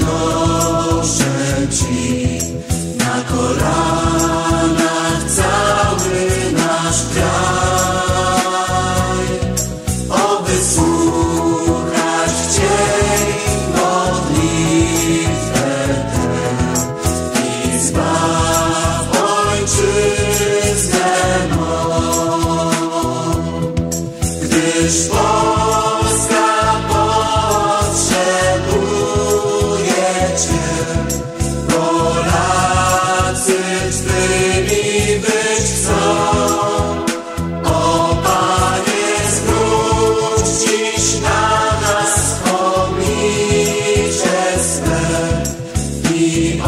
proszę Ci na kolanach cały nasz kraj. Oby słuchać chcieli modlitwę tę i zbaw ojczyznę mą. Gdyż świecie. Być chcą. O Panie dziś na nas oblicze i